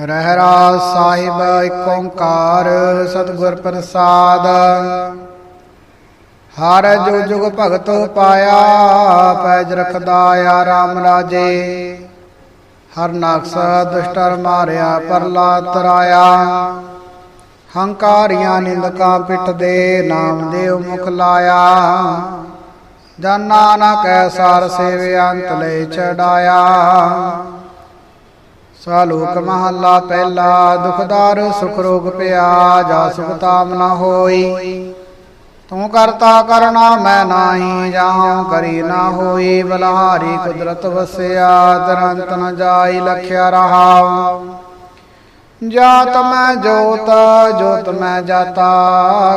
ਰਹਿਰਾ ਸਾਹਿਬ ਏਕ ਓੰਕਾਰ ਸਤਿਗੁਰ ਪ੍ਰਸਾਦ। ਹਰ ਜੁਗ ਜੁਗ ਭਗਤੋ ਪਾਇਆ, ਪੈਜ ਰਖਦਾ ਆ RAM ਰਾਜੇ। ਹਰ ਨਕਸ ਦੁਸ਼ਟਰ ਮਾਰਿਆ, ਪਰਲਾ ਤਰਾਇਆ। ਹੰਕਾਰੀਆਂ ਨਿੰਦਕਾਂ ਪਿੱਠ ਦੇ, ਨਾਮ ਦੇਵ ਮੁਖ ਲਾਇਆ। ਜਨ ਨਾਨਕ ਐਸਾਰ ਸੇਵੇ ਅੰਤ ਲੈ ਚੜਾਇਆ। ਸਾਲੋਕ ਮਹੱਲਾ ਪਹਿਲਾ, ਦੁਖਦਾਰ ਸੁਖ ਰੋਗ ਪਿਆ, ਜਾ ਸੁਖ ਤਾਮ ਨਾ ਹੋਈ। ਤੂੰ ਕਰਤਾ ਕਰਨਾ ਮੈਂ ਨਾਹੀ ਜਾਉ ਕਰੀ ਨਾ ਹੋਈ, ਬਲਹਾਰੀ ਕੁਦਰਤ ਵਸਿਆ, ਤਰੰਤ ਨ ਜਾਈ ਲਖਿਆ ਰਹਾ ਜਾਤ ਮੈਂ ਜੋਤ ਜੋਤ ਮੈਂ ਜਾਤਾ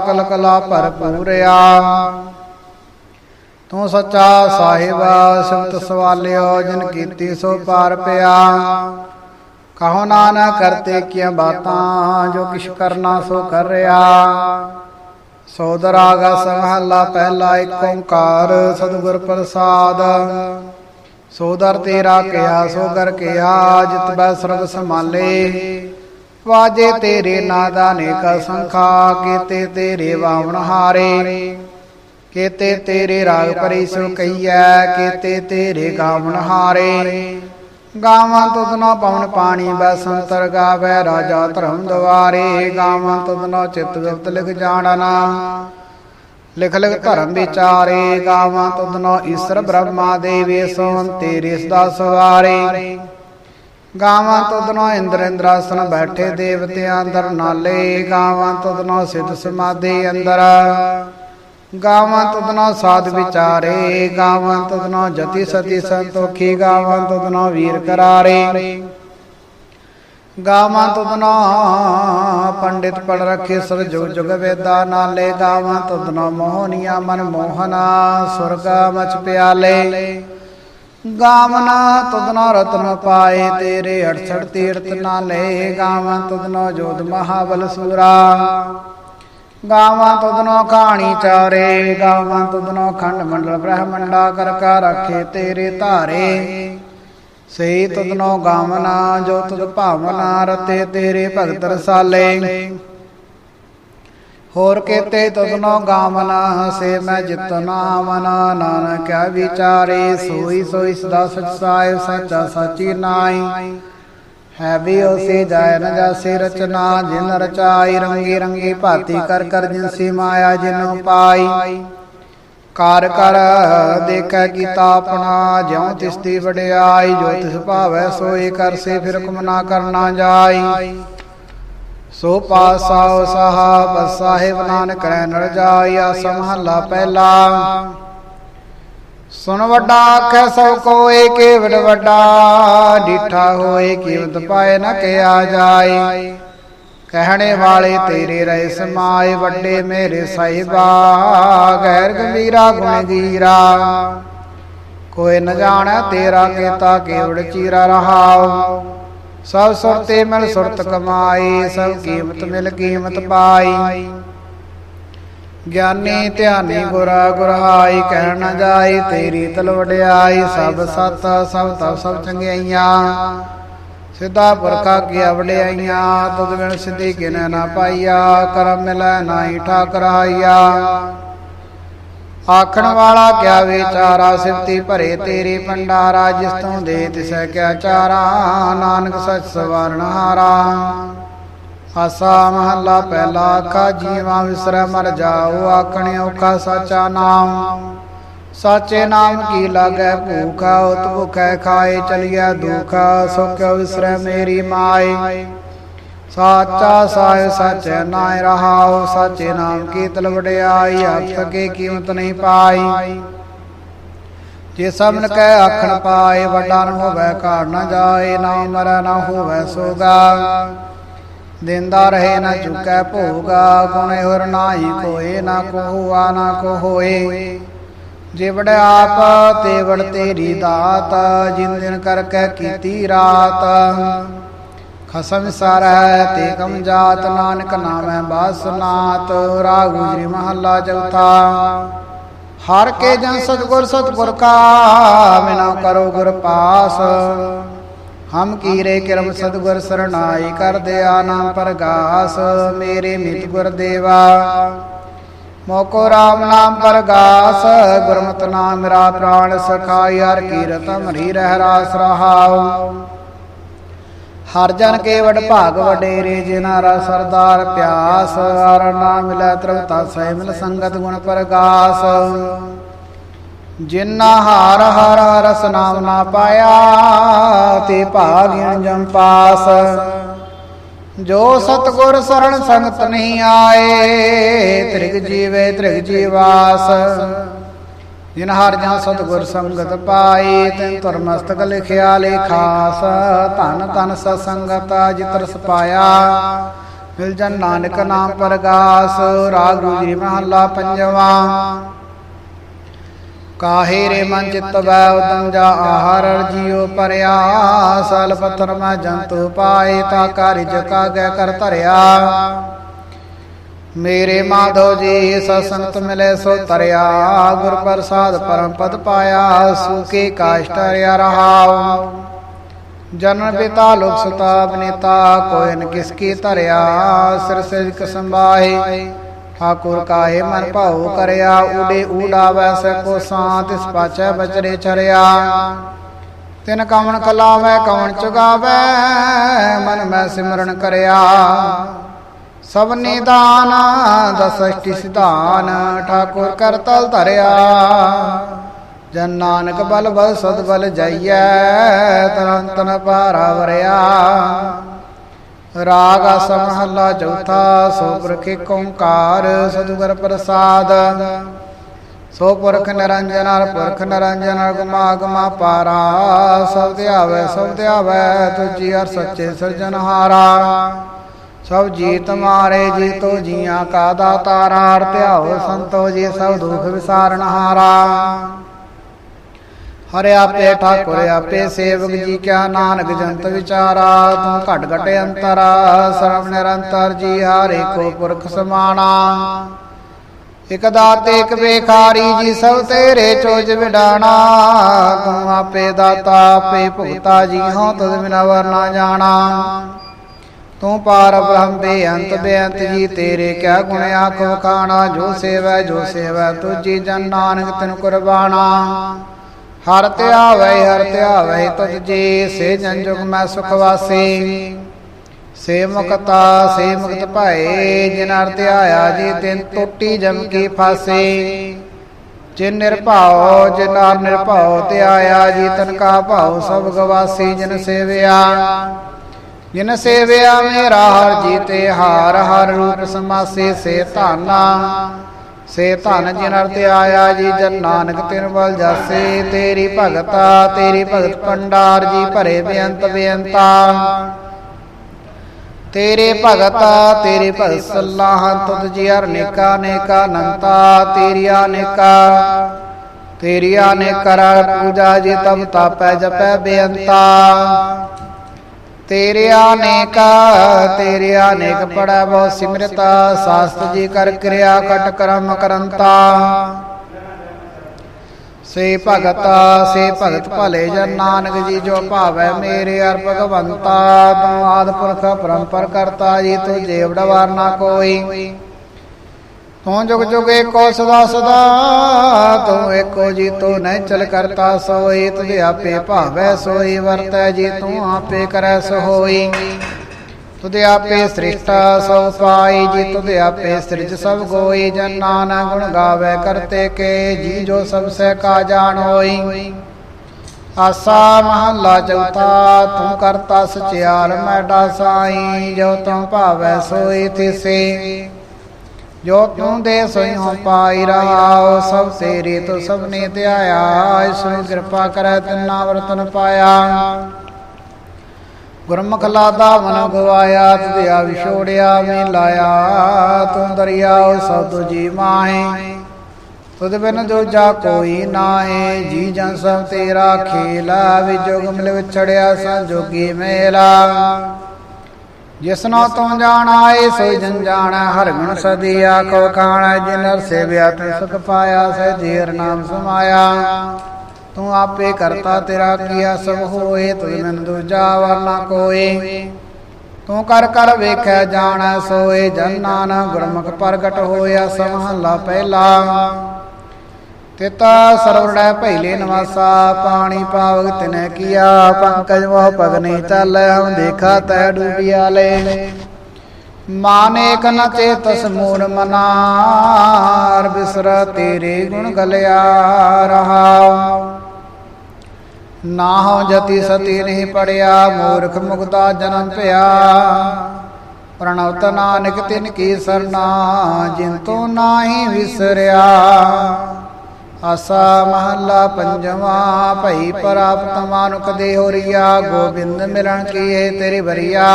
ਕਲ ਕਲਾ ਭਰਪੂਰਿਆ ਤੂੰ ਸੱਚਾ ਸਾਹਿਬ ਸਿਮਤ ਸਵਾਲਿਓ, ਜਿਨ ਕੀਤੀ ਸੋ ਪਾਰ ਪਿਆ। ਕਹੋ ਨਾਨਕ ਕਰਤੇ ਕੀਆਂ ਬਾਤਾਂ, ਜੋ ਕਿਛ ਕਰਨਾ ਸੋ ਕਰ ਰਿਆ। ਸੋਦਰ ਆਗਾ ਸਮਹੱਲਾ ਪਹਿਲਾ ਏਕ ਓੰਕਾਰ, ਸਤਿਗੁਰ ਪ੍ਰਸਾਦ। ਸੋਦਰ ਤੇਰਾ ਕਿਆ, ਸੋ ਕਰ ਕਿਆ, ਜਿਤ ਬੈ ਸਰਬ ਸਮਾਲੇ ਵਾਜੇ ਤੇਰੇ ਨਾਦਾ ਨੇਕ ਸੰਖਾ, ਕੀਤੇ ਤੇਰੇ ਵਾਵਣ ਹਾਰੇ। ਕੀਤੇ ਤੇਰੇ ਰਾਗ ਪਰੀ ਸੁ ਕਈਐ ਕੀਤੇ ਤੇਰੇ ਗਾਵਣ ਹਾਰੇ। ਗਾਵਾਂ ਤੁਧਨੋ ਪਵਨ ਪਾਣੀ ਬਸੰਤਰ ਗਾਵੇ, ਰਾਜਾ ਧਰਮ ਦਵਾਰੇ ਗਾਵਾਂ ਤੁਧਨੋ ਚਿਤ ਗੁਪਤ ਲਿਖ ਜਾਣਨਾ। ਲਿਖ ਲਿਖ ਧਰਮ ਵਿਚਾਰੇ। ਗਾਵਾਂ ਤੁਧਨੋ ਈਸ਼ਰ ਬ੍ਰਹਮਾ ਦੇਵੇ ਸੋਨ ਤੇਰੇ ਸਦਾ ਸਵਾਰੇ। ਗਾਵਾਂ ਤੁਧਨੋ ਇੰਦਰ ਇੰਦਰਾਸਨ ਬੈਠੇ ਦੇਵਤਿਆਂ ਅੰਦਰ ਨਾਲੇ। ਗਾਵਾਂ ਤੁਧਨੋ ਸਿੱਧ ਸਮਾਧੀ ਅੰਦਰ। ਗਾਵਾਂ ਤੁਧਨੋ ਸਾਧ ਵਿਚਾਰੇ ਗਾਵਾਂ ਤੁਧਨੋ ਜਤੀ ਸਤੀ ਸੰਤੋਖੀ ਗਾਵਾਂ ਤੁਧਨੋ ਵੀਰ ਕਰਾਰੇ। ਗਾਵਾਂ ਤੁਧਨੋ ਪੰਡਿਤ ਪੜ ਰਖੇ ਸਰ ਜੁਗ ਜੁਗ ਵੇਦਾ ਨਾਲੇ ਗਾਵਾਂ ਤੁਧਨੋ ਮੋਹਨੀਆਂ ਮਨ ਮੋਹਨਾ, ਸੁਰਗਾ ਮਚ ਪਿਆਲੇ। ਗਾਵਨਾ ਤੁਧਨੋ ਰਤਨ ਪਾਏ ਤੇਰੇ 68 ਤੀਰਤ ਨਾਲੇ ਗਾਵਾਂ ਤੁਧਨੋ ਜੋਧ ਮਹਾਬਲ ਸੂਰਾ। ਗਾਵਾਂ ਤੁਧਨੋ ਖਾਣੀ ਚਾਰੇ, ਗਾਵਾਂ ਤੁਧਨੋ ਖੰਡ ਮੰਡਲ ਬ੍ਰਹਮੰਡਾ ਕਰ ਕਾ ਰੱਖੇ ਤੇਰੇ ਧਾਰੇ। ਸਹੀ ਤੁਧਨੋ ਗਾਵਨਾ, ਜੋ ਤੁਧ ਭਾਵਨਾ ਰਤੇ ਤੇਰੇ ਭਗਤ ਰਸਾਲੇ। ਹੋਰ ਕੇਤੇ ਤੁਧਨੋ ਗਾਵਨਾ, ਹਸੇ ਮੈਂ ਜਿਤਨਾ ਮਨਾ ਨਾਨਕ ਵਿਚਾਰੇ, ਸੋਈ ਸੋਈ ਸਦਾ ਸਚ ਸਾਹਿਬ, ਸੱਚਾ ਸਾਚੀ ਨਾਈ ਹੈ ਵੀ ਉਸੇ ਜਾਇ ਜਾਸੇ ਰਚਨਾ, ਜਿਨ ਰਚਾਈ ਰੰਗੀ ਰੰਗੀ ਭਾਤੀ ਕਰ ਕਰ ਜਿਨਸੀ ਮਾਇਆ ਜਿਨੁ ਪਾਈ। ਕਾਰ ਕਰ ਦੇਖੈ ਕੀਤਾ ਆਪਣਾ, ਜਿਉ ਤਿਸਤੀ ਵਡਿਆਈ, ਜੋ ਤਿਸ ਭਾਵੈ ਸੋਈ ਕਰਸੇ ਫਿਰ ਹੁਕਮ ਨਾ ਕਰਨਾ ਜਾਈ। ਸੋ ਪਾਸਾਉ ਬਸ ਸਾਹਿਬ ਨਾਨਕ ਰਹਿ ਨਰ ਜਾਇਆ, ਸਮਹੱਲਾ ਪਹਿਲਾ। ਸੁਣ ਵੱਡਾ ਆਖੈ ਸਭ ਕੋਏ ਕੇਵਲ ਵੱਡਾ ਡੀਠਾ ਹੋਏ, ਕੀਮਤ ਪਾਏ ਨਾ ਕਿਆ ਜਾਏ। ਕਹਿਣੇ ਵਾਲੇ ਤੇਰੇ ਰਹਿ ਸਮਾਏ, ਵੱਡੇ ਮੇਰੇ ਸਾਹਿਬਾ ਗੈਰ ਗੰਭੀਰਾ ਗੁਣ ਗੀਰਾ। ਕੋਈ ਨ ਜਾਣੈ ਤੇਰਾ ਕੀਤਾ ਕੇਵਲ ਚੀਰਾ ਰਹਾਉ। ਸਭ ਸੁਰਤੇ ਮਿਲ ਸੁਰਤ ਕਮਾਈ, ਸਭ ਕੀਮਤ ਮਿਲ ਕੀਮਤ ਪਾਈ। ਗਿਆਨੀ ਧਿਆਨੀ ਗੁਰਾ ਗੁਰਹਾਈ ਕਹਿਣ ਨਾ ਜਾਈ, ਤੇਰੀ ਤਲਵੜਿਆਈ ਸਭ ਸਤ, ਸਭ ਤਪ, ਸਭ ਚੰਗਿਆਈਆਂ। ਸਿੱਧਾ ਪੁਰਖਾ ਕੀ ਵਡਿਆਈਆਂ, ਤੁਧ ਬਿਨ ਸਿੱਧੀ ਕਿਨੈ ਨਾ ਪਾਈਆ, ਕਰਮ ਮਿਲੈ ਨਾਹੀ ਠਾਕਰਾਈਆ ਆਖਣ ਵਾਲਾ ਕਿਆ ਵਿਚਾਰਾ ਸਿਫਤੀ ਭਰੇ ਤੇਰੀ ਪੰਡਾਰਾ ਜਿਸ ਤੋਂ ਦੇ ਤਿਸੈ ਕਿਆ ਚਾਰਾ, ਨਾਨਕ ਸਚ ਸਵਰਨ ਹਾਰਾ। ਆਸਾ ਮਹੱਲਾ ਪਹਿਲਾ ਆਖਾ, ਜੀਵਾ ਵਿਸਰੈ ਮਰ ਜਾਓ, ਆਖਣੇ ਔਖਾ ਸਾਚਾ ਨਾਮ। ਸਾਚੇ ਨਾਮ ਕੀ ਲਾਗੈ ਭੂਖਾ, ਉਤ ਭੁਖੈ ਖਾਏ ਚਲਿਆ ਦੁਖਾ ਸੋ ਕਿਉ ਵਿਸਰੈ ਮੇਰੀ ਮਾਏ। ਸਾਚਾ ਸਾਹਿ ਸਚੈ ਨਾਇ ਰਹਾਉ, ਸਾਚੇ ਨਾਮ ਕੀ ਤਲ ਵਡਿਆਈ ਕੇ ਕੀਮਤ ਨਹੀਂ ਪਾਈ। ਜੇ ਸਭਨ ਕੈ ਆਖਣ ਪਾਏ, ਵੱਡਾ ਨ ਹੋਵੇ ਘਾੜ ਨ ਜਾਏ, ਨਾ ਮਰੈ ਨਾ ਹੋਵੇ ਸੋਗਾ। ਦਿੰਦਾ ਰਹੇ ਨਾ ਚੁਕੈ ਭੋਗਾ, ਗੁਣ ਹੋਰ ਨਾਹੀ ਕੋਏ, ਨਾ ਕੋ ਨਾ ਕੋ ਜਿਵੜ ਆਪ ਤੇ ਤੇਰੀ ਦਾਤ, ਜਿਨ ਦਿਨ ਕਰ ਕੀਤੀ ਰਾਤ। ਖਸਮ ਸਰੈ ਤੇ ਕਮ ਜਾਤ, ਨਾਨਕ ਨਾਮੈ ਬਾਸਨਾਤ ਰਾਗ ਜੀ ਮਹੱਲਾ ਚੌਥਾ। ਹਰ ਕੇ ਜਨ ਸਤਗੁਰ ਸਤਗੁਰ ਕਾ, ਬਿਨਾ ਕਰੋ ਗੁਰ ਪਾਸ। ਹਮ ਕੀਰੇ ਕਿਰਮ ਸਤਗੁਰ ਸਰਣਾਈ ਕਰ ਦਿਆ ਨਾਮ ਪ੍ਰਗਾਸ, ਮੇਰੇ ਮਿਤ ਗੁਰ ਦੇਵਾ। ਮੋਕੋ RAM ਨਾਮ ਪ੍ਰਗਾਸ, ਗੁਰਮਤਿ ਨਾਮ ਮੇਰਾ ਪ੍ਰਾਣ ਸਖਾਈ, ਹਰ ਕੀਰਤ ਮਰੀ ਰਹਿ ਰਾਸ ਰਹਾਉ। ਹਰ ਜਨ ਕੇ ਵਡ ਭਾਗ ਵਡੇਰੇ ਜਿਨਾ ਰਾ ਸਰਦਾਰ ਪਿਆਸ, ਹਰ ਨਾਮ ਮਿਲੈ ਤ੍ਰਵਤਾ ਸਹਿ ਮਿਲ ਸੰਗਤ ਗੁਣ ਪ੍ਰਗਾਸ। ਜਿਨਾ ਹਾਰ ਹਰ ਰਸ ਨਾਮ ਨਾ ਪਾਇਆ, ਤੇ ਭਾਗਿਣ ਜਮ ਜੋ ਸਤਗੁਰ ਸਰਣ ਸੰਗਤ ਨਹੀਂ ਆਏ, ਤ੍ਰਿਗ ਜੀਵੇ ਤ੍ਰਿਗ ਜੀਵਾਸ। ਜਿਨ ਹਰ ਜਾਂ ਸਤਗੁਰ ਸੰਗਤ ਪਾਈ ਤੈਨ ਤੁਰ ਮਸਤਕ ਲਿਖਿਆ ਲੇਖਾਸ ਧਨ ਧਨ ਸਤਸੰਗਤ ਜਿਤਰ ਸਪਾਇਆ ਮਿਲ ਜਨ ਨਾਨਕ ਨਾਮ ਪ੍ਰਗਾਸ। ਰਾਗ ਜੀ ਮਹੱਲਾ ਪੰਜਵਾ। ਕਾਹੇ ਰੇ ਮਨ ਚਿਤ ਉਦਮ ਜਾ ਆਹਾਰ ਜੀਉ ਪਰਿਆ, ਸਲ ਪੱਥਰ ਮੈਂ ਜੰਤੂ ਪਾਏ ਤਾ ਕਾਰਿਜ ਕਾਗੈ ਕਰ ਧਰਿਆ। ਮੇਰੇ ਮਾਧੋ ਜੀ ਸਤਸੰਗਤ ਮਿਲੇ ਸੋ ਤਰਿਆ ਗੁਰ ਪ੍ਰਸਾਦ ਪਰਮ ਪਦ ਪਾਇਆ, ਸੁਕੇ ਕਾਸ਼ਟਰਿਆ ਰਹਾਉ। ਜਨਮ ਪਿਤਾ ਲੋਕ ਸੁਤਾ ਬਨੇਤਾ ਕੋਈ ਨ ਕਿਸ ਕੀ ਧਰਿਆ, ਸਿਰ ਸਿਰ ਸੰਭਾਏ ਠਾਕੁਰ ਕਾਹੇ ਮਨ ਭਾਉ ਕਰਿਆ, ਉਡੇ ਊਡਾਵੈ ਸਕੋ ਸਾਤ ਇਸ ਪਾਚੈ ਬਚਰੇ ਚਰਿਆ ਤਿਨ ਕਵਣ ਕਲਾਵੈ, ਕਵਣ ਚੁਗਾਵੈ, ਮਨ ਮੈਂ ਸਿਮਰਨ ਕਰਿਆ। ਸਭ ਨਿਦਾਨ ਦਸਸ਼ਟੀ ਸਿਧਾਨ, ਠਾਕੁਰ ਕਰਤਲ ਧਰਿਆ। ਜਨ ਨਾਨਕ ਬਲ ਬਲ ਸਦ ਬਲ ਜਾਈਐ ਤਨ ਤਨ ਪਾਰਾ ਵਰਿਆ। ਰਾਗ ਆਸ ਮਹੱਲਾ ਚੌਥਾ ਸੋ ਪੁਰਖ ਏਕ ਓੰਕਾਰ ਸਤਿਗੁਰ ਪ੍ਰਸਾਦ। ਸੋ ਪੁਰਖ ਨਿਰੰਜਨ ਹਰ ਪੁਰਖ ਨਿਰੰਜਨ ਹਰ ਗੁਮਾ ਗੁਮਾ ਪਾਰਾ, ਸਭ ਧਿਆਵੈ ਸਭ ਧਿਆਵੈ ਤੁਜੀ ਹਰ ਸੱਚੇ ਸਿਰਜਨਹਾਰਾ ਸਭ ਜੀਤ ਮਾਰੇ ਜੀ ਤੋ ਜੀਆਂ ਕਾ ਦਾਤਾਰਾ ਹਰ ਧਿਆਓ ਸੰਤੋ ਜੀ, ਸਭ ਦੁਖ ਵਿਸਾਰਨਹਾਰਾ ਹਰਿ ਆਪੇ ਠਾਕੁਰ ਆਪੇ ਸੇਵਕ ਜੀ ਕਿਆ ਨਾਨਕ ਜੰਤ ਵਿਚਾਰਾ, ਤੂੰ ਘਟ ਘਟ ਅੰਤਰਾ ਸਰਵ ਨਿਰੰਤਰ ਜੀ ਹਾਰੇ ਕੋ ਪੁਰਖ ਸਮਾਣਾ। ਇਕ ਦਾਤੇ, ਇਕ ਵੇਖਾਰੀ ਜੀ, ਸਭ ਤੇਰੇ ਚੋਜ ਵਿਡਾਣਾ। ਤੂੰ ਆਪੇ ਦਾਤਾ, ਆਪੇ ਭੁਗਤਾ ਜੀ, ਹਉ ਤਦ ਬਿਨਾ ਵਰਨਾ ਜਾਣਾ। ਤੂੰ ਪਾਰ ਬ੍ਰਹਮ ਬੇਅੰਤ ਬੇਅੰਤ ਜੀ, ਤੇਰੇ ਕਿਆ ਗੁਣ ਆਖ ਖਾਣਾ, ਜੋ ਸੇਵੈ ਜੋ ਸੇਵੈ ਤੁਜੀ ਜਨ ਨਾਨਕ ਤਿਨ ਕੁਰਬਾਨਾ ਹਰ ਧਿਆਵੈ ਹਰ ਧਿਆਵੈ ਤੁਧ ਜੀ, ਸੇ ਜਨ ਜੁਗ ਮੈਂ ਸੁਖ ਵਾਸੀ। ਸੇ ਮੁਕਤਾ, ਸੇ ਮੁਕਤ ਭਾਏ, ਜਿਨ ਅਰ ਧਿਆਇਆ ਜੀ ਤਿਨ ਟੋਟੀ ਜਮ ਕੀ ਫਾਸੇ। ਜਿਨ ਨਿਰਭਉ, ਜਿਨ ਅਰ ਨਿਰਭਉ ਧਿਆਇਆ ਜੀ ਤਨ ਕਾ ਭਾਉ, ਸਭ ਗਵਾਸੀ ਜਿਨ ਸੇਵਿਆ। ਜਿਨ ਸੇਵਿਆ, ਮੇਰਾ ਹਰ ਜੀਤੇ ਹਾਰ, ਹਰ ਰੂਪ ਸਮਾਸੇ, ਸੇ ਧਾਨਾ। ਸੇ ਧਨ ਜਿਨ ਅਰਥ ਆਇਆ ਜੀ, ਜਨ ਨਾਨਕ ਤਿਨ ਬਲ ਜਾਸੇ, ਤੇਰੀ ਭਗਤਾ, ਤੇਰੀ ਭਗਤ ਪੰਡਾਰ ਜੀ ਭਰੇ ਬੇਅੰਤ ਬੇਅੰਤਾ। ਤੇਰੇ ਭਗਤਾ, ਤੇਰੇ ਭਗਤ ਸਲਾਹ ਤੁਧ ਜੀ ਹਰ ਨੇਕਾ ਨੇਕਾ ਨੰਤਾ, ਤੇਰੀਆ ਨੇਕਾ। ਤੇਰੀਆ ਨੇ ਕਰ ਪੂਜਾ ਜੀ ਤਬ ਤਾਪੈ ਜਪੈ ਬੇਅੰਤਾ। ਤੇਰੇ ਅਨੇਕ ਤੇਰੇ ਅਨੇਕ ਪੜਾ ਬਹੁ ਸਿਮਰਤਾ, ਸਾਸਤ ਜੀ ਕਰ ਕਿਰਿਆ ਕਟ ਕਰਮ ਕਰੰਤਾ। ਸੇ ਭਗਤਾ, ਸੇ ਭਗਤ ਭਲੇ ਜਨ ਨਾਨਕ ਜੀ, ਜੋ ਭਾਵੈ ਮੇਰੇ ਅਰ ਭਗਵੰਤਾ। ਤੂੰ ਆਦ ਪੁਰਖ ਪਰੰਪਰ ਕਰਤਾ ਜੀ, ਤੂੰ ਜੇਵੜ ਵਾਰ ਨਾ ਕੋਈ। ਤੂੰ ਜੁਗ ਜੁਗ ਏਕੋ ਸਦਾ ਸਦਾ, ਤੂੰ ਏਕੋ ਜੀ ਤੂੰ ਨਹੀਂ ਚਲ ਕਰਤਾ ਸੋਈ ਤੁਧ ਆਪੇ ਭਾਵੈ ਸੋਈ, ਵਰਤੈ ਜੀ ਤੂੰ ਆਪੇ ਕਰੈ ਸੋਈ। ਤੁਧ ਆਪੇ ਸ੍ਰਿਸ਼ਟਾ ਸੋ ਪਾਈ, ਜੀ ਤੁਧ ਆਪੇ ਸਿਰਜ ਸਭ ਗੋਈ, ਜਨ ਨਾਨਾ ਗੁਣ ਗਾਵੇ ਕਰਤੇ ਕੇ, ਜੀ ਜੋ ਸਭ ਸਹਿ ਕਾ ਜਾਣ ਹੋਈ। ਆਸਾ ਮਹੱਲਾ ਚੌਥਾ, ਤੂੰ ਕਰਤਾ ਸਚਿਆਰ ਮੈਡਾ ਸਾਈ, ਜੋ ਤੂੰ ਭਾਵੈ ਸੋਈ ਤਿਸੇ। ਜੋ ਤੂੰ ਦੇ ਸੋਈ ਹੋ ਪਾਈ ਰਹਾਉ ਸਭ ਤੇਰੀ ਤੋ ਸਭ ਨੇ ਧਿਆਇਆ ਇਸ ਨੂੰ ਕਿਰਪਾ ਕਰੈ ਤਿਨਾ ਵਰਤਨ ਪਾਇਆ। ਗੁਰਮੁਖ ਲਾਦਾ ਮਨ ਗਵਾਇਆ ਤਿਆ ਵਿਛੋੜਿਆ ਮੈਂ ਲਾਇਆ। ਤੂੰ ਦਰਿਆਉ ਸਭ ਤੁਜੀ ਮਾਹੇ। ਤੁਧ ਬਿਨ ਦੂਜਾ ਕੋਈ ਨਾਹੀ। ਜੀ ਜਨ ਸਭ ਤੇਰਾ ਖੇਲਾ ਵਿਜੋਗ ਮਿਲ ਵਿਛੜਿਆ ਸੰਜੋਗੀ ਮੇਲਾ। ਜਿਸਨੋ ਤੂੰ ਜਾਣਾਏ ਸੋਈ ਜਨ ਜਾਣੈ ਹਰ ਗੁਣ ਸਦੀ ਆਖੋ ਖਾਣਾ ਜਿਨਰ ਸੇਵਿਆ ਤੈ ਸੁਖ ਪਾਇਆ, ਸਹਿ ਜੀਰ ਨਾਮ ਸਮਾਇਆ। ਤੂੰ ਆਪੇ ਕਰਤਾ ਤੇਰਾ ਕੀਆ, ਸਭ ਹੋਏ ਤੁਝ ਬਿਨ ਦੂਜਾ ਵਰਨਾ ਕੋਏ। ਤੂੰ ਕਰ ਕਰ ਵੇਖੈ, ਜਾਣੈ ਸੋਏ, ਜਨ ਨਾਨਕ ਗੁਰਮੁਖ ਪ੍ਰਗਟ ਹੋਇਆ ਸਮਹੱਲਾ ਪਹਿਲਾ। ਤਿਤਾ ਸਰਵੜੈ ਭੈਲੇ ਨਵਾਸਾ, ਪਾਣੀ ਪਾਵਕ ਤਿਨੈ ਕੀਆ, ਪੰਕਜ ਮੋਹ ਪਗਨੀ ਚੱਲੈ, ਹਮ ਦੇਖਾ ਤੈ ਡੂਬਿਆ ਲੈ। ਮਾਨੇਕ ਨ ਚੇਤਸ ਮੂਰ ਮਨਾਰ ਬਿਸਰ ਤੇਰੇ ਗੁਣ ਗਲਿਆ ਰਹਾ। ਨਾ ਹੋ ਜਤੀ ਸਤੀ ਨਹੀਂ ਪੜਿਆ, ਮੂਰਖ ਮੁਗਦਾ ਜਨਮ ਪਿਆ ਪ੍ਰਣਵਤ ਨਾਨਕ ਤਿਨ ਕੀ ਸਰਨਾ, ਜਿਨ ਤੋਂ ਨਾਹੀ ਵਿਸਰਿਆ। ਆਸਾ ਮਹੱਲਾ ਪੰਜਵਾ, ਭਈ ਪ੍ਰਾਪਤ ਮਾਨੁਕ ਦੇ ਹੋਰੀਆ ਗੋਬਿੰਦ ਮਿਲਣ ਕੀਏ ਤੇਰੀ ਬਰੀਆ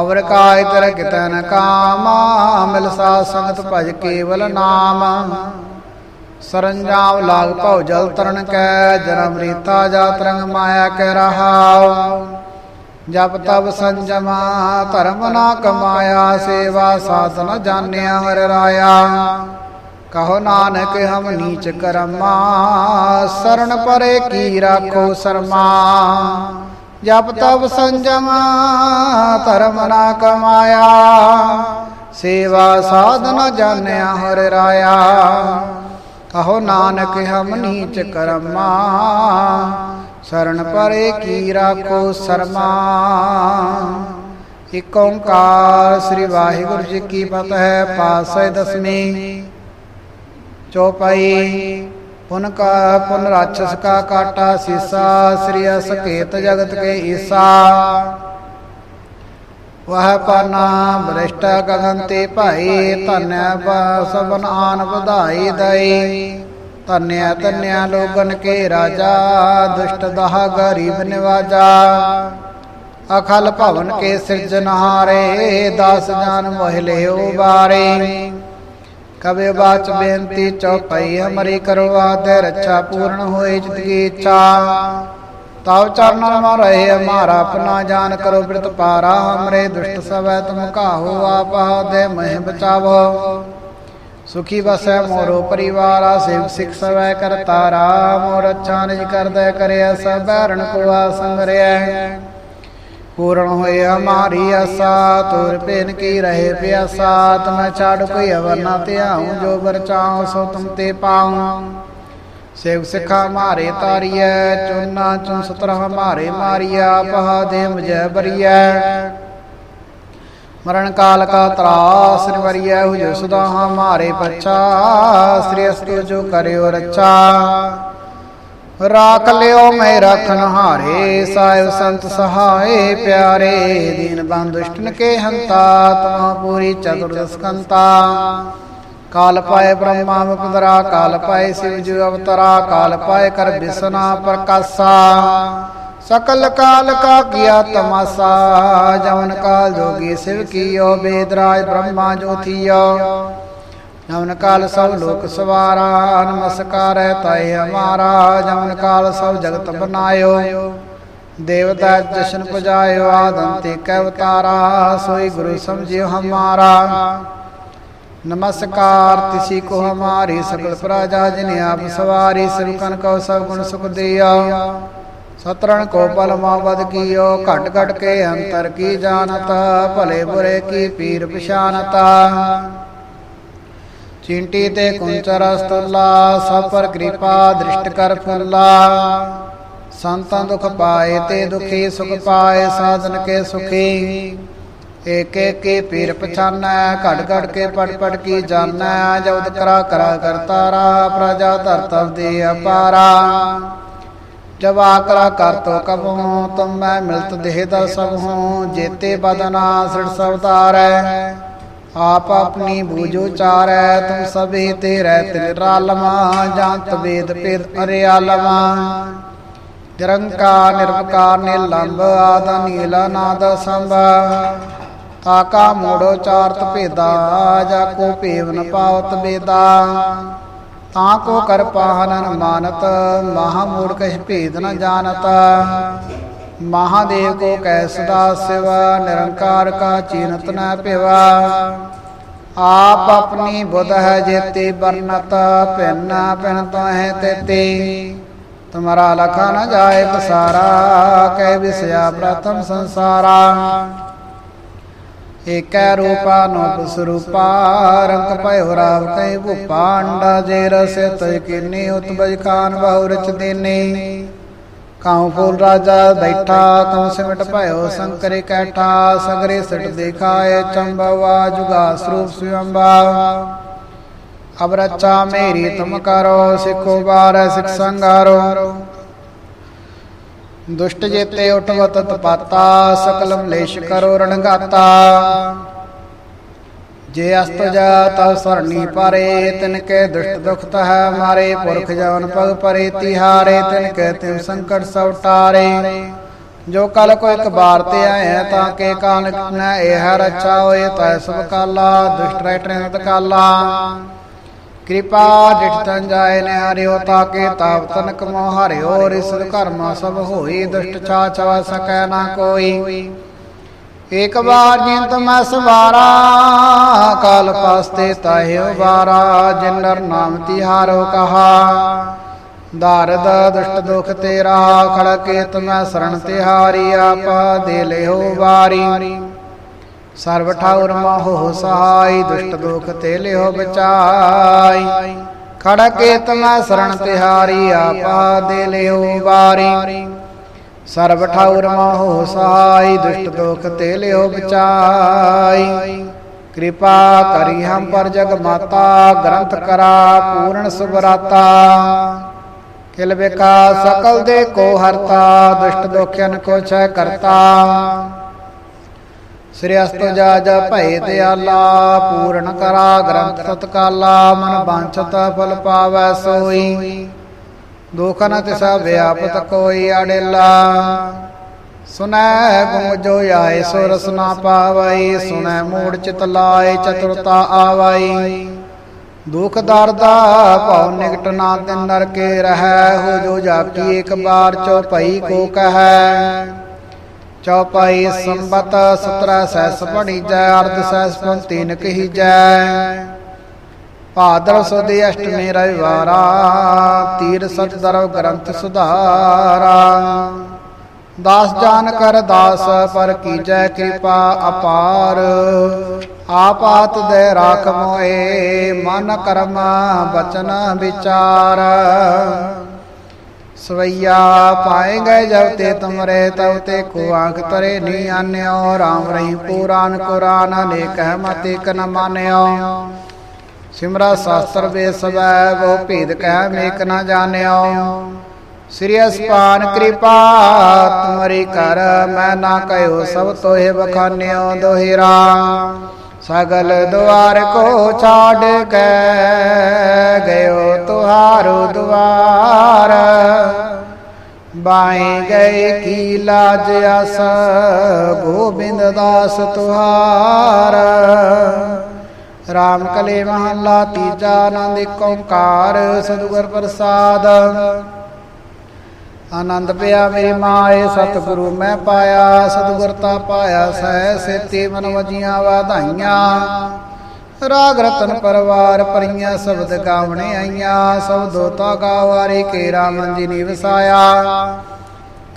ਅਵਰ ਕਾਇ ਤਰ ਕਿਤਨ ਕਾਮਾ, ਮਿਲ ਸਾ ਸੰਗਤ ਭਜ ਕੇਵਲ ਨਾਮ। ਸਰੰਜਾਮ ਲਾਗ ਭਉ ਜਲ ਤਰਨ ਕੈ, ਜਨਮ ਰੀਤਾ ਜਾ ਤਰੰਗ ਮਾਇਆ ਕੈ ਰਹਾਉ। ਜਪ ਤਬ ਸੰਜਮਾ, ਧਰਮ ਨਾ ਕਮਾਇਆ, ਸੇਵਾ ਸਾਧਨ ਜਾਣਿਆ ਹਰ ਰਾਇਆ। ਕਹੋ ਨਾਨਕ, ਹਮ ਨੀਚ ਕਰਮਾ ਸਰਣ ਪਰੇ ਕੀ ਰਾਖੋ ਸਰਮਾ। ਜਪ ਤਬ ਸੰਜਮ, ਧਰਮ ਨਾ ਕਮਾਇਆ। ਸੇਵਾ ਸਾਧਨ ਜਾਣਿਆ ਹਰ ਰਾਇਆ। ਕਹੋ ਨਾਨਕ, ਹਮ ਨੀਚ ਕਰਮਾ ਸਰਣ ਪਰੇ ਕੀ ਰਾਖੋ ਸਰਮਾ। ਇਕ ਓੰਕਾਰ ਸ੍ਰੀ ਵਾਹਿਗੁਰੂ ਜੀ ਕੀ ਫਤਿਹ ਪਾਸੇ ਦਸਵੀਂ। ਚੌਪਾਈ, ਪੁਨ ਕਾ ਪੁਨ ਰਾਛਸ ਕਾ ਕਾਟਾ ਸੀਸਾ, ਸ੍ਰੀ ਅਸਕੇਤ ਜਗਤ ਕੇ ਈਸਾ। ਵਹ ਪਾਨਾ ਬ੍ਰਿਸ਼ਟ ਗਗਨ ਤੇ ਭਾਈ ਧਨਿ ਸਭਨ ਆਨ ਵਧਾਈ ਦਈ। ਧਨਿਆ ਧਨਿਆ ਲੋਗਨ ਕੇ ਰਾਜਾ, ਦੁਸ਼ਟ ਦਹ ਗਰੀਬ ਨਿਵਾਜਾ। ਅਖਲ ਭਵਨ ਕੇ ਸਿਰਜਨਹਾਰੇ ਦਾਸ ਜਾਨ ਮੋਹ ਲਿਓ ਕਬੇ ਬਾਚ ਬੇਨਤੀ ਚੌਪਈ ਹਮਰੀ ਕਰਵਾ ਦੇ, ਰੱਛਾ ਪੂਰਨ ਹੋਏ ਜਿਤ ਕੀ ਇੱਛਾ। ਤਵ ਚਰਨਨ ਮਾ ਰਹੇ ਹਮਾਰਾ ਆਪਣਾ ਜਾਨ ਕਰੋ ਬਿਰਤ ਪਾਰਾ ਹਮਰੇ ਦੁਸ਼ਟ ਸਵੈ ਤੁਮ ਕਾਹੋ ਆਪ ਦੇ ਮਹਿ ਬਚਾਵੋ। ਸੁਖੀ ਵਸੈ ਮੋਰੋ ਪਰਿਵਾਰਾ, ਸਿਵ ਸਿਖ ਸਵੈ ਕਰਤਾਰਾ, ਮੋਰ ਅੱਛਾ ਨਿਜ ਕਰਦੈ ਕਰਿਆ, ਸਭ ਬੈਰਣ ਕੋ ਆਸੰਗਰਿਆ ਪੂਰਨ ਹੋਏ ਹਮਾਰੀ ਆਸਾ, ਤੁਰ ਪੇਨ ਕੀ ਰਹੇ ਪਿਆਸਾ, ਤਮੈ ਛਾੜ ਕੋਈ ਅਵਰ ਨਾ ਧਿਆਉ, ਜੋ ਬਰ ਸੋ ਤੁਮ ਤੇ ਪਾਉ। ਸੇਵ ਸਿਖਾ ਮਾਰੇ ਤਾਰੀਐ ਚੁਨਾ ਚੁਨ ਸਤਰ ਹਮਾਰੇ ਮਾਰੀਆ ਪਹਾ ਦੇ ਮੁਝੈ ਬਰੀਐ। ਮਰਨ ਕਾਲ ਕਾ ਤਰਾਸ ਨਿਵਰੀਐ, ਹੁਜ ਸੁਦਾ ਹਮਾਰੇ ਪਛਾ, ਸ੍ਰੀ ਅਸਤੁ ਜੋ ਕਰਿਓ ਰੱਛਾ। ਰਾਖ ਲਿਓ ਮੈਂ ਰਖਨ ਹਾਰੇ, ਸਾਹਿਬ ਸੰਤ ਸਹਾਏ ਪਿਆਰੇ, ਦੀਨ ਬੰਦੁਸ਼ਟਨ ਕੇ ਹੰਤਾ, ਤਮਾ ਪੂਰੀ ਚਤੁਰਦਸ ਕੰਤਾ ਕਾਲ ਪਾਏ ਬ੍ਰਹਮਾ ਮੁਪਦਰਾ ਕਾਲ ਪਾਏ ਸਿਵ ਜੀ ਅਵਤਰਾ, ਕਾਲ ਪਾਏ ਕਰ ਬਿਸਨਾ ਪ੍ਰਕਾਸ਼ਾ। ਸਕਲ ਕਾਲ ਕਾ ਕੀਆ ਤਮਾਸਾ, ਜਵਨ ਕਾਲ ਜੋਗੀ ਸਿਵ ਕੀਓ ਬੇਦਰਾਜ ਬ੍ਰਹਮਾ ਜੋਥੀਓ ਜਮਨ ਕਾਲ ਸਭ ਲੋਕ ਸਵਾਰਾ, ਨਮਸਕਾਰੈ ਤਾਏ ਹਮਾਰਾ, ਜਮਨ ਕਾਲ ਸਭ ਜਗਤ ਬਨਾਇਓ। ਦੇਵਤਾ ਜਸ਼ਨ ਪੁਜਾਇਓ, ਆਦਮ ਕੈ ਉਤਾਰਾ ਸੋਈ ਗੁਰੂ ਸਮਝਿਓ ਹਮਾਰਾ। ਨਮਸਕਾਰ, ਤਿਸੀ ਕੋ ਹਮਾਰੀ, ਸਕਲ ਪ੍ਰਜਾ ਜਿਨ ਆਪ ਸਵਾਰੀ ਸਭ ਕਨ ਕਉ ਸਭ ਗੁਣ ਸੁਖ ਦਿਆ। ਸਤਰਣ ਕੋ ਪਲ ਮਾਵਦ ਕੀਓ, ਘਟ ਘਟ ਕੇ ਅੰਤਰ ਕੀ ਜਾਣਤ, ਭਲੇ ਬੁਰੇ ਕੀ ਪੀਰ ਪਛਾਨਤਾ ਚਿੰਟੀ ਤੇ ਕੁੰਚਰ ਸਭ ਪਰ ਕਿਰਪਾ ਦ੍ਰਿਸ਼ਟ ਕਰ ਫੁੱਲਾ। ਸੰਤਾਂ ਦੁਖ ਪਾਏ ਤੇ ਦੁਖੀ, ਸੁਖ ਪਾਏ ਸਾਧਨ ਕੇ ਸੁਖੀ। ਏਕ ਏਕ ਕੇ ਪੀਰ ਪਛਾਨੈ, ਘੜ ਘੜ ਕੇ ਪੜ ਪੜ ਕੀ ਜਾਣੈ। ਜਉਦ ਕਰਾ ਕਰਾ ਕਰਤਾਰਾ ਪ੍ਰਜਾ ਧਰਤਵ ਦੇ ਅਪਾਰਾ। ਜਬ ਆਕਰਾ ਕਰਤੋ ਕਬਹੂ ਤੁਮ ਮੈਂ ਮਿਲਤ ਦੇਹ ਦਰ ਸਭ ਹੂੰ, ਜੇਤੇ ਬਦਨਾ ਸੜ ਸਰਦਾਰੈ ਆਪ ਆਪਣੀ ਬੂਝੋ ਚਾਰੈ, ਤੁਮ ਸਭੇ ਤੇ ਰਹਿ ਤਿਲ ਰਾਲਮਾ ਜਾਂਤ ਵੇਦ ਪੇਦ ਅਰਿਆਲਮਾ ਨਿਰੰਕਾਰ, ਨਿਰਵਕਾਰ ਨਿਲੰਬ ਆਦ ਨੀਲਾ ਨਾਦ ਸੰਭ ਤਾਕਾ ਮੋੜੋ ਚਾਰਤ ਭੇਦਾ ਜਾ ਕੋ ਭੇਵ ਨ ਪਾਵਤ ਬੇਦਾ। ਤਾਂ ਕੋ ਕਰ ਪਾਹਨਨ ਮਾਨਤ ਮਹਾ ਮੂੜ ਕਹਿ ਭੇਦ ਨ ਜਾਣਤ। ਮਹਾਦੇਵ ਕੋ ਕੈ ਸਦਾ ਸਿਵਾ, ਨਿਰੰਕਾਰ ਕਾ ਚੀਨਤ ਨ ਪਿਵਾ। ਆਪ ਆਪਣੀ ਬੁਧ ਹੈ ਜੇਤੀ ਬਰਨਤ ਭਿੰਨ ਭਿੰਨ ਤੋਹਿ ਤੇਤੀ। ਤੁਮਰਾ ਲਖਾ ਨ ਜਾਏ ਪਸਾਰਾ ਕਹਿ ਵਿਸਿਆ ਪ੍ਰਥਮ ਸੰਸਾਰਾ। ਏਕੈ ਰੂਪਾ ਨੋਪ ਸਰੂਪਾ, ਰੰਗ ਭਇਓ ਰਾਵ ਕੈ ਭੂਪਾ ਅੰਡਾ ਜੇ ਰਸ ਤੈ ਕੀਨੀ ਉਤਬਜ ਖਾਨ ਬਹੁ ਰਚ ਦੇਨੇ। ਕਾਉ ਕੋਲ ਰਾਜਾ ਬੈਠਾ, ਕਉ ਸਿਮਟ ਭਇਓ ਸੰਕਰੇ ਕੈਠਾ, ਸਗਰੇ ਸਿਟ ਦਿਖਾਏ ਚੰਬਵਾ, ਜੁਗਾ ਸਰੂਪ ਸੁਯੰਬਾ। ਅਬ ਰੱਚਾ ਮੇਰੀ ਤੁਮ ਕਰੋ, ਸਿੱਖੋ ਬਾਰ ਸਿਖ ਸੰਗਾਰੋ। ਦੁਸ਼ਟ ਜੇਤੇ ਉਠਵਤ ਤਪਾਤਾ, ਸਕਲ ਮਲੇਸ਼ ਕਰੋ ਰਣਗਾਤਾ। ਜੇ ਅਸਤ ਜਾ ਤਉ ਸਰਣੀ ਪਰੇ ਤਿਨ ਕੇ ਦੁਸ਼ਟ ਦੁਖ ਤਹ ਮਾਰੇ, ਪੁਰਖ ਜਵਨ ਪਗ ਪਰੇ, ਤਿਹਾਰੇ ਤਿਨ ਕੇ ਤਿਮ ਸੰਕਟ ਸਭ ਟਾਰੇ। ਜੋ ਕਲ ਕੋ ਇੱਕ ਬਾਰ ਤੇ ਆਇਆ ਤਾਂ ਕੇ ਕਾਨ ਨ ਇਹ ਰਚਾ ਹੋਏ, ਤੈ ਸਭ ਕਾਲਾ, ਦੁਸ਼ਟ ਰਹਿ ਤ੍ਰਿਤ ਕਾਲਾ। ਕਿਰਪਾ ਡਿਠ ਤਨ ਜਾਏ ਨੇ ਹਰਿਓ ਤਾਕੇ ਤਾਪ ਤਨ ਕਮੋ ਹਰਿਓ ਰਿਸਦ ਕਰਮਾ ਸਭ ਹੋਈ, ਦੁਸ਼ਟ ਛਾ ਛਵਾ ਸਕੈ ਨਾ ਕੋਈ। ਇਕ ਵਾਰ ਜਿੰਤ ਮੈਂ ਸਵਾਰਾ, ਕਾਲ ਪਾਸਤੇ ਤਾਹਿ ਉਬਾਰਾ ਜਿਨਰ ਨਾਮ ਤਿਹਾਰੋ ਕਹਾ। ਦਾਰਦ ਦੁਸ਼ਟ ਦੁਖ ਤੇਰਾ, ਖੜ ਕੇ ਤਮੈ ਸਰਣ ਤਿਹਾਰੀ, ਆਪਾ ਦੇ ਲਿਓ ਵਾਰੀ। ਸਰਬ ਠਾਉਰ ਮੋਹ ਸਹਾਈ, ਦੁਸ਼ਟ ਦੁਖ ਤੇ ਲਿਓ ਬਚਾਈ। ਖੜ ਖੜਕੇ ਤਮੈ ਸਰਣ ਤਿਹਾਰੀ, ਆਪਾ ਦੇ ਲਿਓ ਵਾਰੀ। ਸਰਬ ਠਾਉਰ ਮੋਹ ਸਹਾਈ ਦੁਸ਼ਟ ਦੁਖ ਤੇ ਲਿਓ ਬਚਾਈ। ਕਿਰਪਾ ਕਰੀ ਹਮ ਪਰ ਜਗ ਮਾਤਾ, ਗ੍ਰੰਥ ਕਰਾ ਪੂਰਨ ਸੁਭਰਾਤਾ। ਕਿਲ ਬਿਕਾ ਸਕਲ ਦੇ ਕੋ ਹਰਤਾ, ਦੁਸ਼ਟ ਦੋਖਿਆਨ ਕੋ ਛੈ ਕਰਤਾ। ਸ੍ਰੀ ਅਸਤ ਜਾ ਜਾ ਭੈ ਦਿਆਲਾ, ਪੂਰਨ ਕਰਾ ਗ੍ਰੰਥ ਤਤਕਾਲਾ ਮਨ ਬਾਂਛਤ ਫਲ ਪਾਵੈ ਸੋਈ। ਦੁਖ ਨ ਤਿਸਾ ਵਿਆਪਤ ਕੋਈ ਅੜੇਲਾ। ਸੁਨੈ ਗੁਮ ਜੋ ਆਏ ਸੋ ਰਸ ਨਾ ਪਾਵਈ, ਸੁਨੈ ਮੂੜ ਚਿਤ ਲਾਏ, ਚਤੁਰਤਾ ਆਵਈ। ਦੁਖ ਦਰਦਾ ਭਉ ਨਿਕਟ ਨਾ ਤਿਨ ਨਰ ਕੇ ਰਹੈ, ਹੋ ਜੋ ਜਾਕੀ ਇੱਕ ਬਾਰ ਚਉਪਈ ਕੋ ਕਹੈ। ਚੌਪਾਈ ਸੰਬਤ, ਸਤਰਾ ਸੈਸ ਪੜੀ ਜੈ ਅਰਧ ਸੈਸ ਪੰਤੀ ਕਹੀ ਜੈ ਭਾਦਰ ਸੁਦੀ ਅਸ਼ਟਮੀ ਰਵਿਵਾਰਾ ਤੀਰ ਸਚ ਦਰਵ ਗ੍ਰੰਥ ਸੁਧਾਰਾ। ਦਾਸ ਜਾਨ ਕਰ ਦਾਸ, ਪਰ ਕੀਜੈ ਕਿਰਪਾ ਅਪਾਰ। ਆਪਾਤ ਦੇ ਰਾਖ ਮੋਏ, ਮਨ ਕਰਮ ਬਚਨ ਵਿਚਾਰ। ਸਵਈਆ ਪਾਏ ਗਏ ਜਬ ਤੇ ਤੁਮਰੇ, ਤਬ ਤੇ ਕੋ ਆਂਖ ਤਰੇ ਨੀ ਆਨਿਓ। ਰਾਮ ਰਹੀ ਪੁਰਾਨ ਕੁਰਾਨ ਅਨੇਕ ਹੈ ਮਤ ਇਕ ਨ ਮਾਨਿਓ। ਸਿਮਰਾ ਸ਼ਾਸਤਰ ਵੇ ਸਵੈ ਵੋ ਭੇਦ ਕਹਿ ਮੇਕ ਨਾ ਜਾਣਿਓ। ਸ੍ਰੀ ਅਸਪਾਨ ਕਿਰਪਾ, ਤੁਮਰੀ ਕਰ ਮੈਂ ਨਾ ਕਹਿਓ ਸਭ ਤੋਹਿ ਬਖਾਨਿਓ ਦੋਹਿਰਾ। ਸਗਲ ਦੁਆਰ ਕੋ ਛਾੜ ਕੇ ਗਇਓ ਤੁਹਾਰੋ ਦੁਆਰ। ਬਾਈ ਗਏ ਕੀ ਲਾਜ ਅਸ ਗੋਬਿੰਦ ਦਾਸ ਤੁਹਾਰ। ਰਾਮ ਕਲੇ ਮਹੱਲਾ ਤੀਜਾ ਆਨੰਦ ਏਕ ਓੰਕਾਰ ਸਤਿਗੁਰ ਪ੍ਰਸਾਦ। ਆਨੰਦ ਪਿਆ ਮੇਰੀ ਮਾਏ ਸਤਿਗੁਰੂ ਮੈਂ ਪਾਇਆ, ਸਤਿਗੁਰ ਤਾ ਪਾਇਆ ਸਹਿ, ਸੇਤੀ ਮਨ ਵਜੀਆਂ ਵਾਧਾਈਆਂ। ਰਾਗ ਰਤਨ ਪਰਵਾਰ ਪਰੀਆਂ ਸ਼ਬਦ ਗਾਵਣੇ ਆਈਆਂ, ਸਭ ਦੋਤਾ ਗਾਵਾਰੀ ਕੇ ਰਾਮਨ ਜੀ ਨੇ ਵਸਾਇਆ।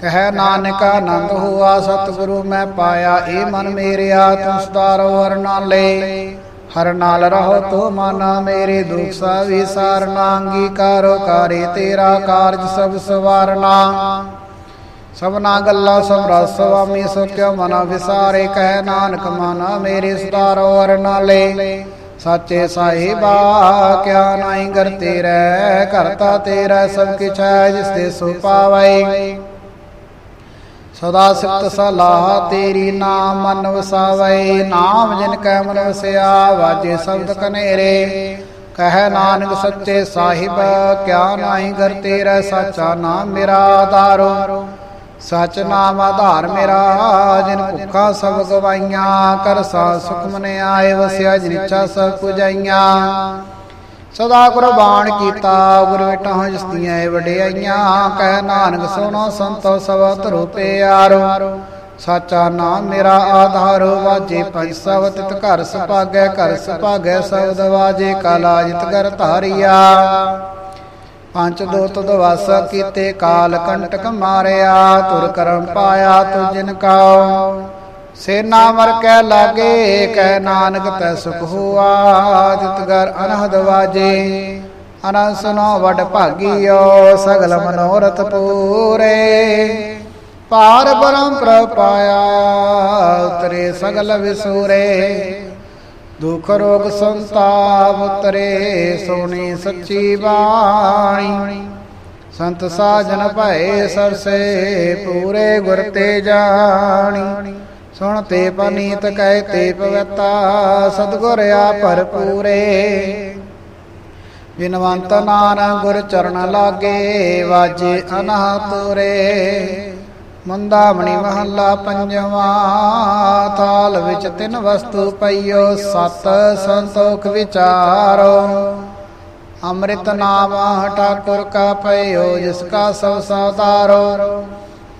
ਕਹਿ ਨਾਨਕ ਆਨੰਦ ਹੋਆ, ਸਤਿਗੁਰੂ ਮੈਂ ਪਾਇਆ ਏ ਮਨ ਮੇਰਿਆ, ਤੂੰ ਸਦਾਰੋ ਹਰ ਹਰ ਨਾਲ ਰਹੋ ਤੋ ਮਾਨਾ ਮੇਰੇ ਦੁਖ ਸਾ ਵਿਸਾਰਨਾ, ਅੰਗੀਕਾਰੋ ਕਾਰੇ ਤੇਰਾ ਕਾਰਜ ਸਭ ਸਵਾਰਨਾ। ਸਭਨਾ ਗੱਲਾਂ ਸਮਰਾ ਰਸ ਸੁਆਮੀ, ਸੋ ਕਿਉ ਮਨ ਵਿਸਾਰੇ, ਕਹਿ ਨਾਨਕ ਮਨ ਮੇਰੇ ਸਦਾਰੋ ਹਰ ਨਾਲੇ ਸਾਚੇ ਸਾਹਿਬਾ, ਕਿਆ ਨਾਈ ਗਰ ਤੇਰੇ ਕਰਤਾ ਤੇਰਾ ਸਭ ਕਿਛ ਹੈ, ਜਿਸ ਤੇ ਸੋ ਪਾਵੈ ਸਦਾ ਸਿਫਤ ਸਲਾਹ ਤੇਰੀ ਨਾਮ ਮਨ ਵਸਾਵੈ ਨਾਮ ਜਿਨ ਕੈ ਮਨ ਵਸਿਆ ਵਾਜੇ ਸ਼ਬਦ ਕਨੇਰੇ। ਕਹਿ ਨਾਨਕ ਸੱਚੇ ਸਾਹਿਬ, ਕਿਆ ਨਾਹੀ ਘਰ ਤੇਰਾ ਸਾਚਾ ਨਾਮ ਮੇਰਾ ਆਧਾਰੋ। ਸਚ ਨਾਮ ਆਧਾਰ ਮੇਰਾ, ਜਿਨ ਭੁੱਖਾ ਸਭ ਗਵਾਈਆਂ ਕਰ ਸਾ ਸੁਖ ਮਨੇ ਆਏ, ਵਸਿਆ ਜਿਨ ਇੱਛਾ ਸਭ ਪੁਜਾਈਆਂ। ਸਦਾ ਕੁਰਬਾਨ ਕੀਤਾ, ਗੁਰ ਵਿਟਾਂ ਜਸਤੀਆਂ ਏ ਵਡਿਆਈਆਂ, ਕਹਿ ਨਾਨਕ ਸੋਨਾ ਸੰਤੋ ਸਭ ਧਰੋ ਪਿਆਰੋ ਸਾਚਾ ਨਾਮ ਮੇਰਾ ਆਧਾਰ, ਵਾਜੇ ਪੰਜ ਸਭ ਤਿਤ ਘਰ ਸੁਭਾਗੈ ਘਰ ਸੁਭਾਗੈ ਸਬਦ ਵਾਜੇ ਕਾਲਾ ਜਿਤ ਘਰ ਧਾਰਿਆ। ਪੰਜ ਦੋਤ ਤੁਧ ਕੀਤੇ ਕਾਲ ਕੰਟਕ ਮਾਰਿਆ, ਤੁਰ ਕਰਮ ਪਾਇਆ ਤੁ ਜਿਨ ਕਾਉ। ਸੇਨਾ ਮਰ ਕੈ ਲਾਗੇ ਕਹਿ ਨਾਨਕ ਤੈ ਸੁਖ ਹੁਆ ਤਿਤ ਘਰ ਅਨਹਦ ਵਾਜੇ। ਅਨੰਦ ਸੁਨੋ ਵਡ ਭਾਗੀਓ, ਸਗਲ ਮਨੋਰਥ ਪੂਰੇ। ਪਾਰ ਬ੍ਰਹਮ ਪ੍ਰਪਾਇਆ ਉਤਰੇ ਸਗਲ ਵਿਸੂਰੇ। ਦੁਖ ਰੋਗ ਸੰਤਾਪ ਉਤਰੇ, ਸੋਣੀ ਸੱਚੀ ਬਾਣੀ। ਸੰਤ ਸਾਜਨ ਭਏ ਸਰਸੇ, ਪੂਰੇ ਗੁਰ ਤੇ ਜਾਣੀ ਸੁਣ ਤੇ ਪਨੀਤ ਕਹਿ ਤੇ ਪਵਿੱਤਾ ਸਤਗੁਰ ਆ ਭਰਪੂਰੇ। ਬਿਨਵੰਤ ਨਾਨਕ ਗੁਰ ਚਰਨ ਲਾਗੇ ਵਾਜੇ ਅਨਾਤੁਰੇ ਮੰਦਾਮਣੀ ਮਹੱਲਾ ਪੰਜਵਾਂ, ਥਾਲ ਵਿੱਚ ਤਿੰਨ ਵਸਤੂ ਪਈਓ, ਸਤ ਸੰਤੋਖ ਵਿਚਾਰੋ। ਅੰਮ੍ਰਿਤ ਨਾਮ ਠਾਕੁਰ ਕਾ ਪਈਓ, ਜਿਸ ਕਾ ਸਭ ਸਾਦਾਰੋ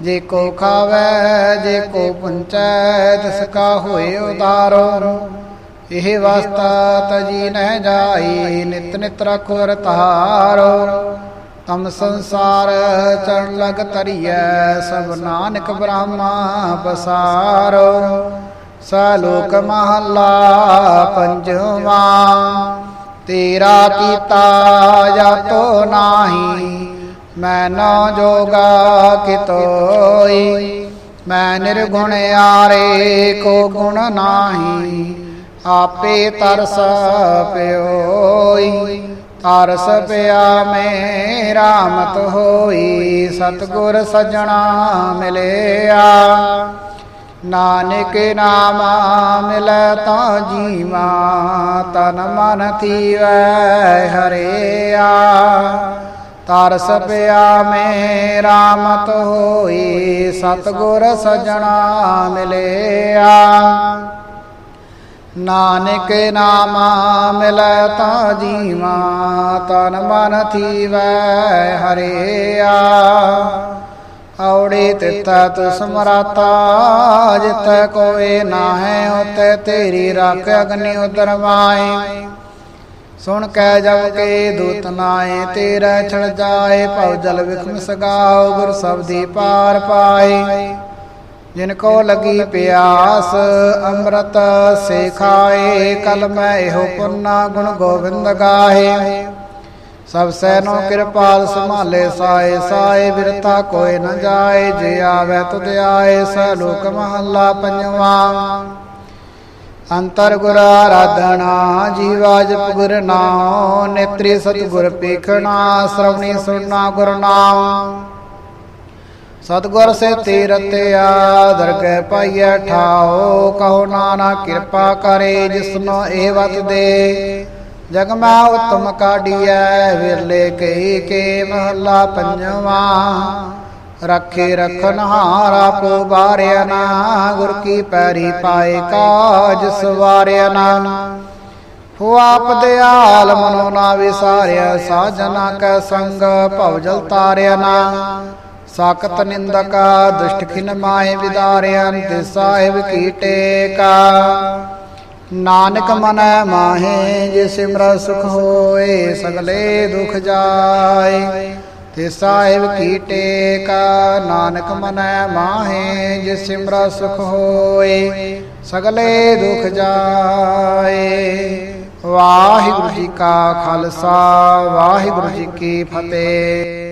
ਜੇ ਕੋ ਖਾਵੇ, ਜੇ ਕੋ ਪੁੰਚੈ, ਤਿਸ ਕਾ ਹੋਏ ਉਦਾਰੋ ਇਹ ਵਸਤਾ ਤਜੀ ਨਹਿ ਜਾਈ, ਨਿਤ ਨਿਤ ਰਖੋ ਰਤਾਰੋ ਤਮ ਸੰਸਾਰ ਚੜ ਲਗ ਤਰੀਐ ਸਭ ਨਾਨਕ ਬ੍ਰਹਮਾ ਬਸਾਰੋ ਸਲੋਕ ਮਹੱਲਾ ਪੰਜਵਾ, ਤੇਰਾ ਕੀਤਾ ਜਾਤੋ ਨਾਹੀ ਮੈਂ ਨਾ ਜੋਗਾ ਕਿਤੋਈ, ਮੈਂ ਨਿਰਗੁਣ ਆਰੇ ਕੋ ਗੁਣ ਨਾਹੀ, ਆਪੇ ਤਰਸ ਪਿਓਈ, ਤਰਸ ਪਿਆ ਮੇਰਾ ਮਤ ਹੋਈ, ਸਤਗੁਰ ਸਜਣਾ ਮਿਲਿਆ। ਨਾਨਕ ਨਾਮ ਮਿਲੈ ਤਾਂ ਜੀਵਾ, ਤਨ ਮਨ ਥੀਵੈ ਹਰਿਆ। ਤਰਸ ਪਿਆ ਮੇਰਾ ਮਤ ਹੋਈ ਸਤਗੁਰ ਸਜਣਾ ਮਿਲਿਆ। ਨਾਨਕ ਨਾਮ ਮਿਲੈ ਤਾਂ ਜੀਵਾ, ਤਨ ਮਨ ਥੀਵੈ ਹਰਿਆ। ਔੜੇ ਤਿਤਾ ਤੁ ਸਮਰਾਤਾ ਜਿਤੈ ਕੋਏ ਨਾਹੈ, ਉਤੈ ਤੇਰੀ ਰੱਖ ਅਗਨੀ ਉਦਰਵਾਏ ਸੁਣ ਕੈ ਜਬ ਕੇ ਦੂਤ ਨਾਏ, ਤੇਰਾ ਛੜ ਜਾਏ, ਭਉ ਜਲ ਵਿਖਮ ਸਗਾਓ ਗੁਰ ਸਬਦੀ ਪਾਰ ਪਾਏ। ਜਿਨ ਕੋ ਲਗੀ ਪਿਆਸ, ਅੰਮ੍ਰਿਤ ਸੇ ਖਾਏ, ਕਲ ਮੈਂ ਇਹੋ ਪੁੰਨਾ ਗੁਣ ਗੋਬਿੰਦ ਗਾਏ। ਸਭ ਸੈਨੋ ਕਿਰਪਾਲ ਸੰਭਾਲੇ ਸਾਏ ਸਾਏ ਬਿਰਤਾ ਕੋਈ ਨ ਜਾਏ, ਜੇ ਆਵੇ ਤੁਧ ਆਏ, ਸ ਲੋਕ ਮਹੱਲਾ ਪੰਜਵਾ। ਅੰਤਰ ਗੁਰ ਆਰਾਧਨਾ, ਜੀਵਾ ਜਪ ਗੁਰ ਨਾਮ ਨੇਤਰੀ ਸਤਿਗੁਰ ਪੇਖਣਾ, ਸ਼ਰਵਣੀ ਸੁਣਨਾ ਗੁਰ ਨਾਮ ਸਤਗੁਰ ਸੇ ਤੀਰਤਿਆ ਦਰਗਹਿ ਪਾਈਐ ਠਾਓ ਕਹੋ ਨਾਨਾ ਕਿਰਪਾ ਕਰੇ ਜਿਸਨੋ ਇਹ ਵਤ ਦੇ। ਜਗ ਮੈਂ ਉਤਮ ਕਾਢੀਐ, ਵਿਰਲੇ ਕਈ ਕੇ ਮਹੱਲਾ ਪੰਜਵਾ। ਰੱਖੇ ਰਖਨ ਹਾਰਾ ਬਾਰਿਆ ਨਾ, ਗੁਰ ਕੀ ਪੈਰੀ ਪਾਏ ਕਾਜ ਸਵਾਰਿਆ ਨਾ। ਹੋ ਆਪ ਦਿਆਲ ਮਨੋ ਨਾ ਵਿਸਾਰਿਆ, ਸਾਜਨਾ ਕੈ ਸੰਗ ਭਵ ਜਲ ਤਾਰਿਆ ਨਾ। ਸਾਖਤ ਨਿੰਦਕਾ ਦੁਸ਼ਟ ਖਿਨ ਮਾਏ ਵਿਦਾਰਿਆ ਤੇ ਸਾਹਿਬ ਕੀ ਟੇਕਾ। ਨਾਨਕ ਮਨੈ ਮਾਹੇ, ਜੇ ਸਿਮਰ ਸੁਖ ਹੋਏ, ਸਗਲੇ ਦੁਖ ਜਾਏ। ਤੇ ਸਾਹਿਬ ਕੀ ਟੇਕਾ, ਨਾਨਕ ਮਨੈ ਮਾਹੇ ਜੇ ਸਿਮਰਾ ਸੁਖ ਹੋਏ, ਸਗਲੇ ਦੁਖ ਜਾਏ। ਵਾਹਿਗੁਰੂ ਜੀ ਕਾ ਖਾਲਸਾ, ਵਾਹਿਗੁਰੂ ਜੀ ਕੀ ਫਤਿਹ।